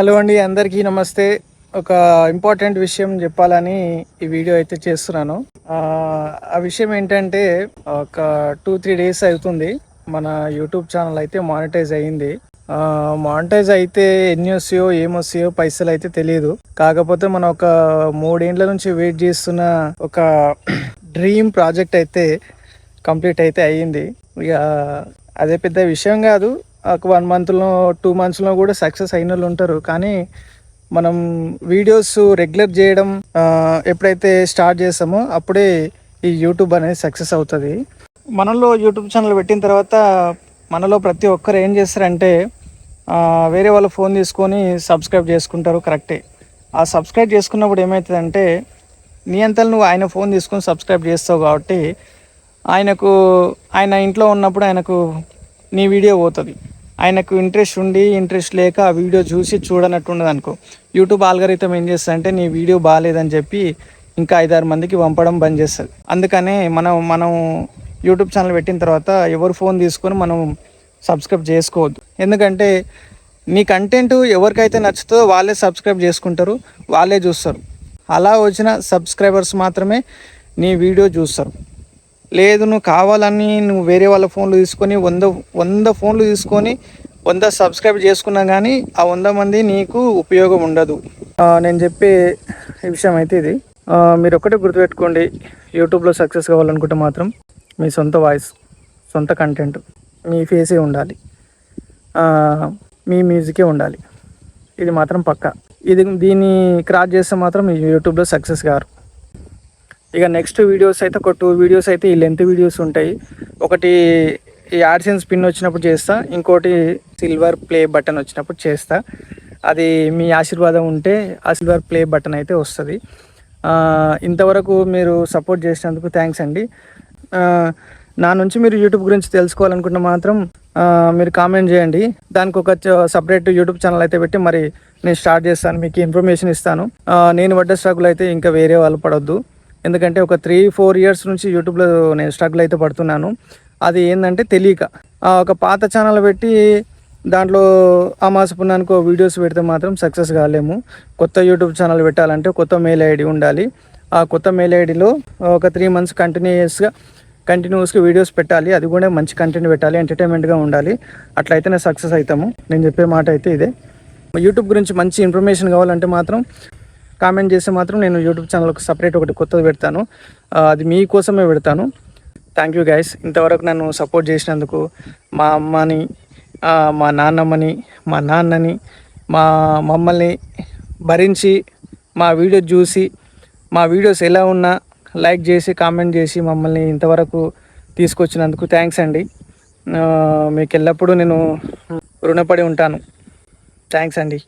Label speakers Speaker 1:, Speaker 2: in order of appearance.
Speaker 1: Hello అండి అందరికీ నమస్తే. ఒక ఇంపార్టెంట్ విషయం చెప్పాలని ఈ వీడియో అయితే చేస్తున్నాను. ఆ, విషయం ఏంటంటే ఒక టూ త్రీ డేస్ అవుతుంది. మన యూట్యూబ్ ఛానల్ అయితే మానిటైజ్ అయ్యింది మానిటైజ్ అయితే ఎన్ని వస్తాయో ఏమొస్తాయో పైసలు అయితే తెలియదు కాకపోతే మనం ఒక మూడేండ్ల నుంచి వెయిట్ చేస్తున్న ఒక డ్రీమ్ ప్రాజెక్ట్ అయితే కంప్లీట్ అయితే అయ్యింది ఇక అదే పెద్ద విషయం కాదు. ఒక వన్ మంత్లో టూ మంత్స్లో కూడా సక్సెస్ అయిన వాళ్ళు ఉంటారు. కానీ మనం వీడియోస్ రెగ్యులర్ చేయడం ఎప్పుడైతే స్టార్ట్ చేస్తామో అప్పుడే ఈ యూట్యూబ్ అనేది సక్సెస్ అవుతుంది. మనలో యూట్యూబ్ ఛానల్ పెట్టిన తర్వాత మనలో ప్రతి ఒక్కరు ఏం చేస్తారంటే వేరే వాళ్ళ ఫోన్ తీసుకొని సబ్స్క్రైబ్ చేసుకుంటారు కరెక్టే ఆ సబ్స్క్రైబ్ చేసుకున్నప్పుడు ఏమవుతుందంటే నీ అంతలు నువ్వు ఆయన ఫోన్ తీసుకొని సబ్స్క్రైబ్ చేస్తావు కాబట్టి ఆయనకు ఆయన ఇంట్లో ఉన్నప్పుడు ఆయనకు నీ వీడియో పోతుంది. ఆయనకు ఇంట్రెస్ట్ ఉండి ఇంట్రెస్ట్ లేక ఆ వీడియో చూసి చూడనట్టు ఉండదు అనుకో యూట్యూబ్ ఆల్గరితం ఏం చేస్తుంది అంటే నీ వీడియో బాగాలేదని చెప్పి ఇంకా ఐదారు మందికి పంపడం బంద్ చేస్తుంది. అందుకనే మనం మనం యూట్యూబ్ ఛానల్ పెట్టిన తర్వాత ఎవరు ఫోన్ తీసుకొని మనం సబ్స్క్రైబ్ చేసుకోవద్దు. ఎందుకంటే నీ కంటెంట్ ఎవరికైతే నచ్చుతుందో వాళ్ళే సబ్స్క్రైబ్ చేసుకుంటారు వాళ్ళే చూస్తారు. అలా వచ్చిన సబ్స్క్రైబర్స్ మాత్రమే నీ వీడియో చూస్తారు. లేదు నువ్వు కావాలని నువ్వు వేరే వాళ్ళ ఫోన్లు తీసుకొని వంద వంద ఫోన్లు తీసుకొని వంద సబ్స్క్రైబ్ చేసుకున్నా కానీ ఆ వంద మంది నీకు ఉపయోగం ఉండదు. నేను చెప్పే విషయం అయితే ఇది. మీరు ఒకటే గుర్తుపెట్టుకోండి యూట్యూబ్లో సక్సెస్ కావాలనుకుంటే మాత్రం మీ సొంత వాయిస్ సొంత కంటెంట్ మీ ఫేసే ఉండాలి. మీ మ్యూజికే ఉండాలి. ఇది మాత్రం పక్క. ఇది దీన్ని క్రాస్ చేస్తే మాత్రం యూట్యూబ్లో సక్సెస్ గారు. ఇక నెక్స్ట్ వీడియోస్ అయితే ఒక టూ వీడియోస్ అయితే ఈ లెంత్ వీడియోస్ ఉంటాయి. ఒకటి ఈ యాడ్సెన్స్ పిన్ వచ్చినప్పుడు చేస్తా ఇంకోటి సిల్వర్ ప్లే బటన్ వచ్చినప్పుడు చేస్తా. అది మీ ఆశీర్వాదం ఉంటే ఆ సిల్వర్ ప్లే బటన్ అయితే వస్తుంది. ఇంతవరకు మీరు సపోర్ట్ చేసినందుకు థ్యాంక్స్ అండి. నా నుంచి మీరు యూట్యూబ్ గురించి తెలుసుకోవాలనుకుంటే మాత్రం మీరు కామెంట్ చేయండి. దానికి ఒక సపరేట్ యూట్యూబ్ ఛానల్ అయితే పెట్టి మరి నేను స్టార్ట్ చేస్తాను మీకు ఇన్ఫర్మేషన్ ఇస్తాను. నేను పడ్డ స్ట్రగుల్ అయితే ఇంకా వేరే వాళ్ళు పడొద్దు. ఎందుకంటే ఒక త్రీ ఫోర్ ఇయర్స్ నుంచి యూట్యూబ్లో నేను స్ట్రగుల్ అయితే పడుతున్నాను. అది ఏంటంటే తెలియక. ఆ, ఒక పాత ఛానల్ పెట్టి దాంట్లో ఆ మాసపున్నానికి వీడియోస్ పెడితే మాత్రం సక్సెస్ కాలేము. కొత్త యూట్యూబ్ ఛానల్ పెట్టాలంటే కొత్త మెయిల్ ఐడి ఉండాలి. ఆ కొత్త మెయిల్ ఐడిలో ఒక త్రీ మంత్స్ కంటిన్యూస్గా కంటిన్యూస్గా వీడియోస్ పెట్టాలి. అది కూడా మంచి కంటెంట్ పెట్టాలి ఎంటర్టైన్మెంట్గా ఉండాలి. అట్లయితేనే సక్సెస్ అవుతాము నేను చెప్పే మాట అయితే ఇదే. యూట్యూబ్ గురించి మంచి ఇన్ఫర్మేషన్ కావాలంటే మాత్రం కామెంట్ చేస్తే మాత్రం నేను యూట్యూబ్ ఛానల్ ఒక సపరేట్ ఒకటి కొత్తది పెడతాను. అది మీకోసమే పెడతాను. థ్యాంక్ యూ గైస్ ఇంతవరకు నన్ను సపోర్ట్ చేసినందుకు మా అమ్మని మా నాన్నమ్మని మా నాన్నని మా మమ్మల్ని భరించి మా వీడియో చూసి మా వీడియోస్ ఎలా ఉన్నా లైక్ చేసి కామెంట్ చేసి మమ్మల్ని ఇంతవరకు తీసుకొచ్చినందుకు థ్యాంక్స్ అండి. మీకు ఎల్లప్పుడూ నేను రుణపడి ఉంటాను. థ్యాంక్స్ అండి.